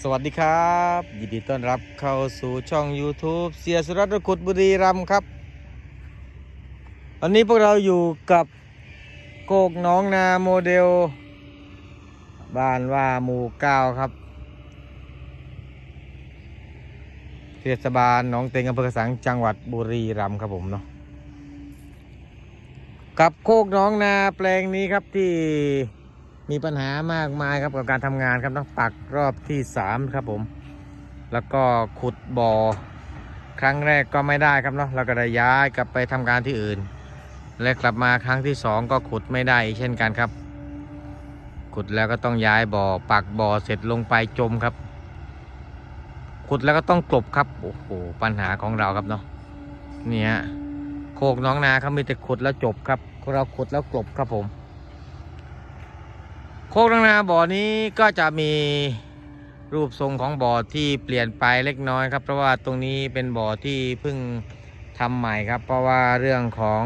สวัสดีครับ ยินดีต้อนรับเข้าสู่ช่อง YouTube เสียสุรัตน์ขุดบุรีรัมย์ครับ วันนี้พวกเราอยู่กับโกกน้องนาโมเดล บ้านว่าหมู่เก้าครับ เทศบาลหนองเต็งอำเภอกระสังจังหวัดบุรีรัมย์ครับผมเนาะกับโคกน้องนาแปลงนี้ครับที่ มีปัญหามากมายครับกับการทำงานครับต้องปักรอบที่สามครับผม แล้วก็ขุดบ่อครั้งแรกก็ไม่ได้ครับเนาะเราก็ได้ย้ายกลับไปทำการที่อื่น และกลับมาครั้งที่สองก็ขุดไม่ได้เช่นกันครับ ขุดแล้วก็ต้องย้ายบ่อ ปักบ่อเสร็จลงไปจมครับ ขุดแล้วก็ต้องกลบครับโอ้โหปัญหาของเราครับเนาะเนี่ยโคกน้องนาเขามีแต่ขุดแล้วจบครับเราขุดแล้วกลบครับผม โคกนาบ่อนี้ก็จะมีรูปทรงของบ่อที่เปลี่ยนไปเล็กน้อยครับ เพราะว่าตรงนี้เป็นบ่อที่เพิ่งทำใหม่ครับ เพราะว่าเรื่องของ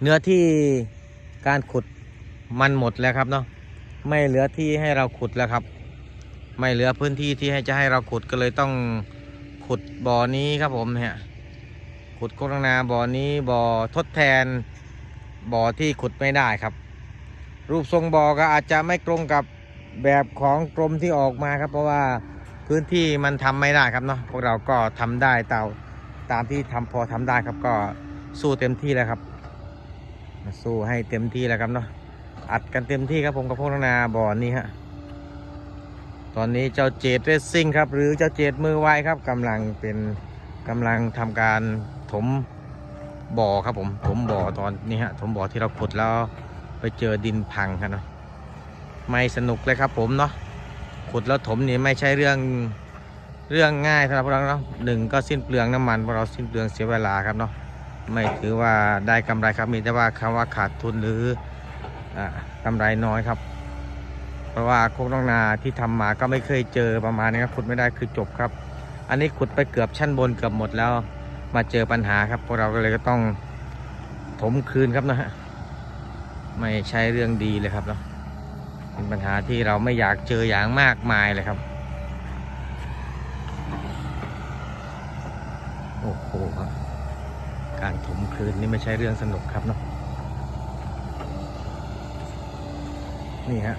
เนื้อที่การขุดมันหมดแล้วครับเนาะไม่เหลือที่ให้เราขุดแล้วครับ ไม่เหลือพื้นที่ที่ให้จะให้เราขุดก็เลยต้องขุดบ่อนี้ครับผมเนี่ยขุดโคกนาบ่อนี้บ่อทดแทนบ่อที่ขุดไม่ได้ครับ รูปทรงบ่อก็อาจจะไม่ตรงกับแบบของกรมที่ออกมาครับ เพราะว่าพื้นที่มันทำไม่ได้ครับเนาะพวกเราก็ทำได้เตาตามที่ทำพอทำได้ครับก็สู้เต็มที่แล้วครับสู้ให้เต็มที่แล้วครับเนาะอัดกันเต็มที่ครับผมกับพวกนาบ่อนี้ฮะตอนนี้เจ้าเจดเรซซิ่งครับ หรือเจ้าเจดมือไวครับกำลังเป็นกำลังทำการถมบ่อครับผมถมบ่อตอนนี้ฮะถมบ่อที่เราขุดแล้ว ไปเจอดินพังครับเนาะไม่สนุกเลยครับผมเนาะขุดแล้วถมนี่ไม่ใช่เรื่องเรื่องง่ายสำหรับพวกเราเนาะหนึ่งก็สิ้นเปลืองน้ำมันพวกเราสิ้นเปลืองเสียเวลาครับเนาะไม่ถือว่าได้กำไรครับมีแต่ว่าคำว่าขาดทุนหรืออ่ากำไรน้อยครับ เพราะว่าโคกน้องนาที่ทำมาก็ไม่เคยเจอประมาณนี้ครับขุดไม่ได้คือจบครับ อันนี้ขุดไปเกือบชั้นบนเกือบหมดแล้ว มาเจอปัญหาครับพวกเราก็เลยก็ต้องถมคืนครับนะฮะ ไม่ใช่เรื่องดีเลยครับเนาะเป็นปัญหาที่เราไม่อยากเจออย่างมากมายเลยครับ โอ้โหครับการถมคืนนี่ไม่ใช่เรื่องสนุกครับเนาะนี่ฮะ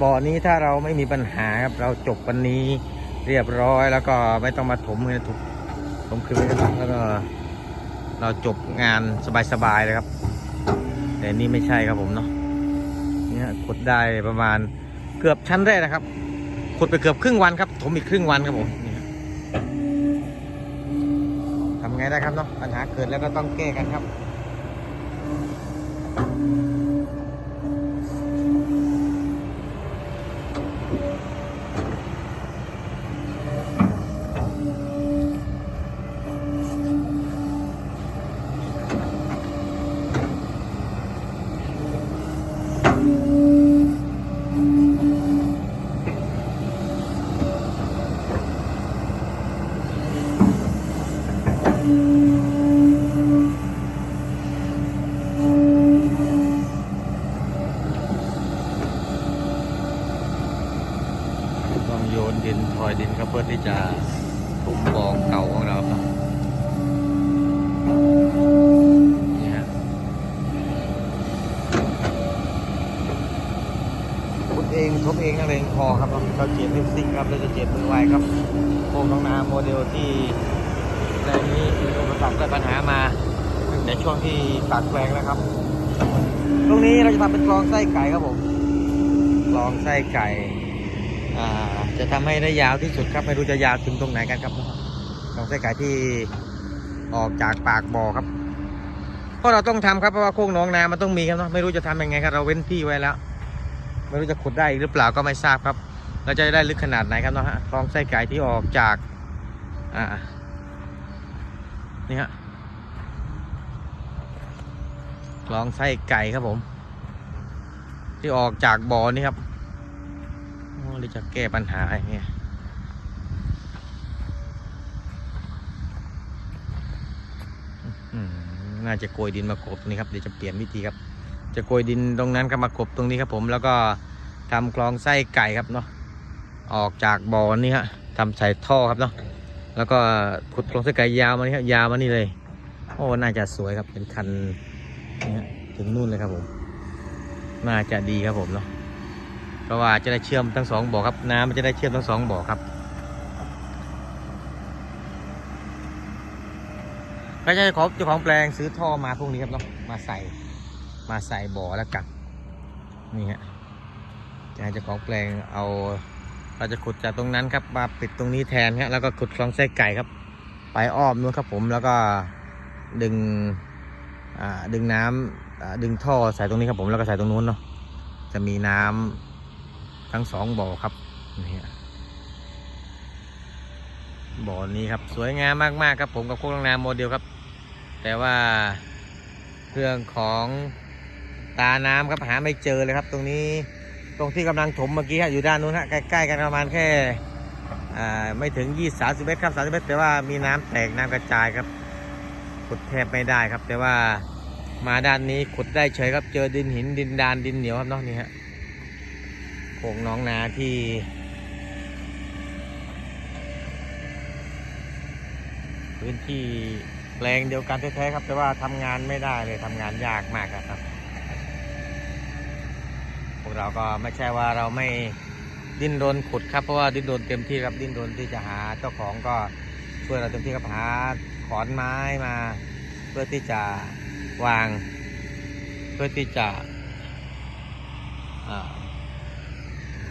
บ่อนี้ถ้าเราไม่มีปัญหาครับเราจบวันนี้เรียบร้อยแล้วก็ไม่ต้องมาถมเลยถูกถมคืนนแล้วก็เราจบงานสบายๆเลยครับ แต่นี่ไม่ใช่ครับผมเนาะเนี่ยขุดได้ประมาณเกือบชั้นแรกนะครับขุดไปเกือบครึ่งวันครับถมอีกครึ่งวันครับผมทำไงได้ครับเนาะปัญหาเกิดแล้วก็ต้องแก้กันครับ ต้องโย นดินถอยดินครับเพื่อที่จะถมบ่อเก่าของเราครับนี่ฮะขุดเองทบเองนั่นเองพอครับเราเจ็บลิปซิงครับเราจะเจ็บมือไวครับโครงน้องนาโมเดลที่แปลงนี้มีอุปสรรคและปัญหามาในช่วงที่ตัดแปลงแล้วครับ ตรงนี้เราจะทำเป็นกรองไส้ไก่ครับผมกรองไส้ไก่อ่า จะทำให้ได้ยาวที่สุดครับไม่รู้จะยาวถึงตรงไหนกันครับลองไส้ไก่ที่ออกจากปากบ่อครับเพราะเราต้องทำครับเพราะว่าโค้งน้องนามันต้องมีครับเนาะไม่รู้จะทำยังไงครับเราเว้นที่ไว้แล้ว ไม่รู้จะขุดได้อีกหรือเปล่าก็ไม่ทราบครับ เราจะได้ลึกขนาดไหนครับเนาะฮะคลองไส้ไก่ที่ออกจากอ่านี่ฮะคลองไส้ไก่ครับผม ที่ออกจากบ่อนี่ครับ หรือจะแก้ปัญหาอย่างเงี้ยน่าจะโกยดินมากบนี่ครับเดี๋ยวจะเปลี่ยนวิธีครับ จะโกยดินตรงนั้นครับมากบตรงนี้ครับผมแล้วก็ทำคลองไส้ไก่ครับเนาะออกจากบ่อนี้ฮะทำใส่ท่อครับเนาะแล้วก็ขุดโครงไสายไก่ยาวมานี่ครับยาวมานี่เลยโอ้น่าจะสวยครับเป็นคันนี่ฮะถึงนู่นเลยครับผม น่าจะดีครับผมเนาะ เพราะว่าจะได้เชื่อมทั้งสองบ่อครับ น้ำมันจะได้เชื่อมทั้งสองบ่อครับก็จะขอเจ้าของแปลงซื้อท่อมาพวกนี้ครับเนาะมาใส่มาใส่บ่อแล้วกันนี่ฮะจะให้เจ้าของแปลงเอา เราจะขุดจากตรงนั้นครับมาปิดตรงนี้แทนครับแล้วก็ขุดคลองไส้ไก่ครับ ไปอ้อมนู้นครับผมแล้วก็ดึงดึงน้ำอ่าดึงท่อใส่ตรงนี้ครับผมแล้วก็ใส่ตรงนู้นเนาะจะมีน้ำ ทั้งสองบ่อครับนี่ฮะบ่อนี้ครับสวยงามมากๆครับผมกับโคกลังนาโมเดลครับ แต่ว่าเรื่องของตาน้ำครับหาไม่เจอเลยครับ ตรงนี้ตรงที่กำลังถมเมื่อกี้ฮะอยู่ด้านนู้นฮะใกล้ๆกันประมาณแค่ไม่ถึง20 30เมตรครับ30เมตรแต่ว่ามีน้ำแตกน้ำกระจายครับขุดแทบไม่ได้ครับ แต่ว่ามาด้านนี้ขุดได้เฉยครับเจอดินหินดินดานดินเหนียวครับเนาะนี่ฮะ โขงน้องนาที่ พื้นที่แปลงเดียวกันแท้ๆครับ แต่ว่าทำงานไม่ได้เลยทำงานยากมากครับพวกเราก็ไม่ใช่ว่าเราไม่ดิ้นรนขุดครับเพราะว่าดิ้นรนเต็มที่ครับดิ้นรนที่จะหาเจ้าของก็ช่วยเราเต็มที่ครับหาขอนไม้มา เพื่อที่จะวาง เพื่อที่จะ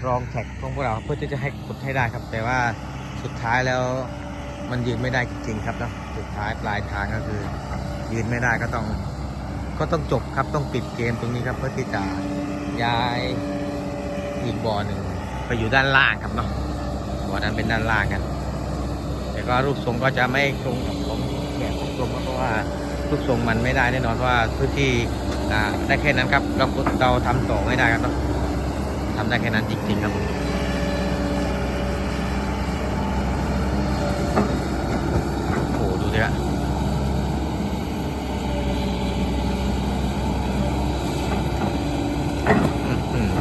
รองแท็กของพวกเราเพื่อที่จะให้ขุดให้ได้ครับ แต่ว่าสุดท้ายแล้วมันยืนไม่ได้จริงๆครับเนาะสุดท้ายปลายทางก็คือ ยืนไม่ได้ก็ต้องก็ต้องจบครับต้องปิดเกมตรงนี้ครับ เพื่อที่จะย้ายอีกบ่อหนึ่งไปอยู่ด้านล่างครับเนาะบ่อนั้นเป็นด้านล่างกัน แต่ก็รูปทรงก็จะไม่ตรงกับผมแบบรูปทรงก็เพราะว่ารูปทรงมันไม่ได้แน่นอนเพราะว่าพื้นที่อ่าได้แค่นั้นครับ เราเราทำต่อไม่ได้ครับเนาะ ทำได้แค่นั้นจริงๆครับผม โอ้โหดูดิฮะอื้อหือ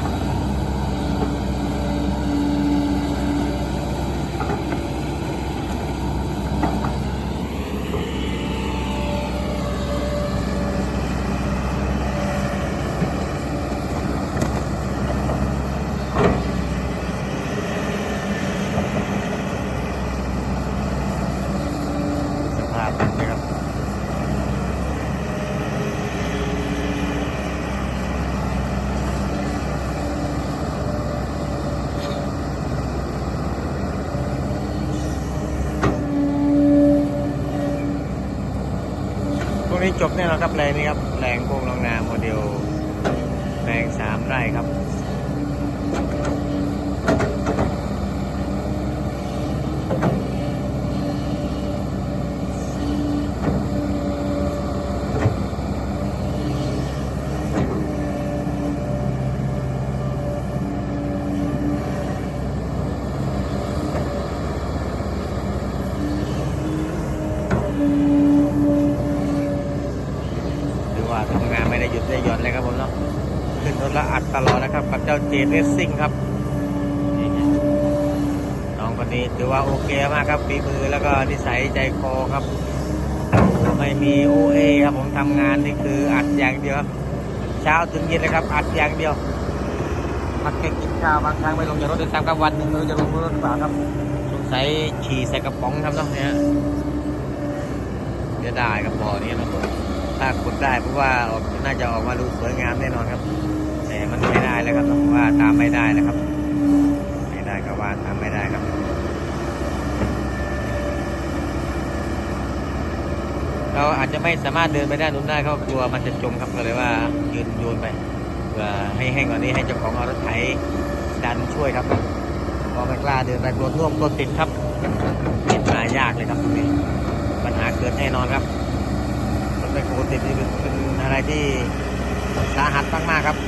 สภาพแบบนี้ครับ พวก นี้จบแน่นอนครับแรงนี้ครับแรงพวงลองนาโมเดลแรงสามไร่ครับ หรือว่าทำงานไม่ได้หยุดได้หย่อนเลยครับผมเนาะขึ้นรถและอัดตลอดนะครับกับ เจ้าเจเรสซิ่งครับน้องคนนี้ถือว่าโอเคมากครับฝีมือแล้วก็นิสัยใจคอครับ ไม่มีโอเอครับผมทำงานนี่คืออัดอย่างเดียวครับเช้าถึงเย็นเลยครับ อัดอย่างเดียวพักแค่กินข้าวบางครั้งไม่ลงจากรถเดินทางกลางวันหนึ่งไม่รู้จะลงรถหรือเปล่าครับสงสัยฉี่ใส่กระป๋องครับเนาะเนี่ยเดี๋ยวได้ครับพอนี้เนาะถ้าขุดได้เพราะว่าน่าจะออกมาดูสวยงามแน่นอนครับ แต่มันไม่ได้ แล้วครับต้องว่าตามไม่ได้นะครับ ไม่ได้ก็ว่าตามไม่ได้ครับเราอาจจะไม่สามารถเดินไปด้านนู้นได้เขากลัวมันจะจมครับก็เลยว่ายืนโยนไปเพื่อให้แห้งกว่านี้ให้เจ้าของเอารถไถดันช่วยครับพราะไม่กล้าเดินไปกลัวน่วมกลัวติดครับติดมายากเลยครับตรงนี้ปัญหาเกิดแน่นอนครับรถไฟโคติดนี่เป็นอะไรที่สาหัสมากๆครับ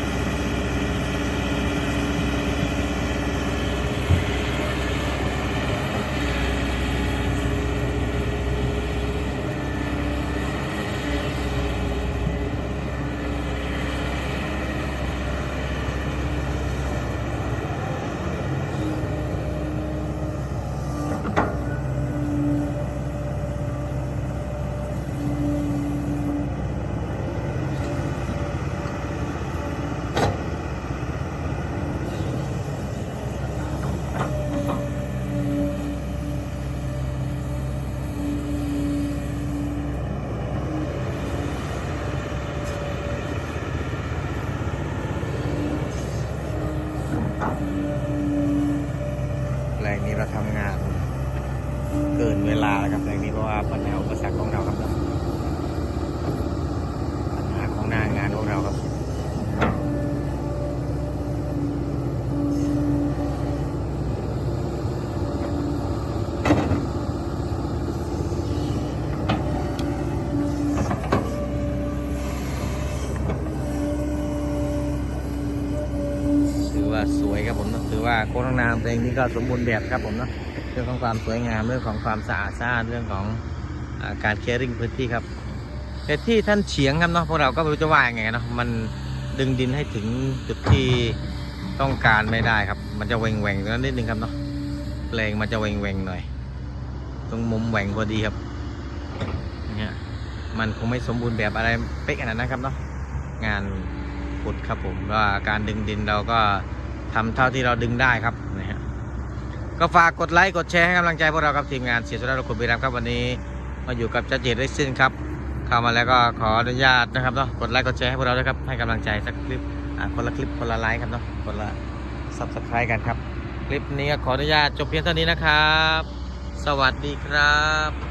แรง นี้เราทำงานเกินเวลาแล้วครับแรงนี้เพราะว่าปัญหาอุปสรรคของเราครับปัญหาของหน้างานของเราครับ ถือว่าสวยครับผมเนอะถือ ว่าโค้งน้องนามเพลงนี้ก็สมบูรณ์แบบครับผมเนาะเรื่องของความสวยงามเรื่องของความสะอาดสะอาดเรื่องของอการเคริ่งพื้นที่ครับแต่ที่ท่านเฉียงครับเนาะพวกเราก็ไม่รู้จะว่ายังไงเนาะมันดึงดินให้ถึงจุดที่ต้องการไม่ได้ครับ มันจะแหว่งแหว่งๆตรงนั้นนิดนึงครับเนาะเพลงมันจะแหว่งแหว่งๆหน่อย ตรงมุมแหว่งพอดีครับเนี่ยมันคงไม่สมบูรณ์แบบอะไรเป๊ะขนาดนั้นครับเนาะงานขุดครับผมว่าการดึงดินเราก็ทำเท่าที่เราดึงได้ครับ ก็ฝากกดไลค์กดแชร์ให้กำลังใจพวกเราครับทีมงานเสียสุดาเราขุณบีรามครับวันนี้ มาอยู่กับจัดเจดได้สิ้นครับเข้ามาแล้วก็ขออนุญาตนะครับเนาะกดไลค์กดแชร์ให้พวกเราด้วยครับให้กำลังใจสักคลิปอะคนละคลิปคนละไลค์ครับเนาะคนละ subscribe กันครับ คลิปนี้ขออนุญาตจบเพียงเท่านี้นะครับ สวัสดีครับ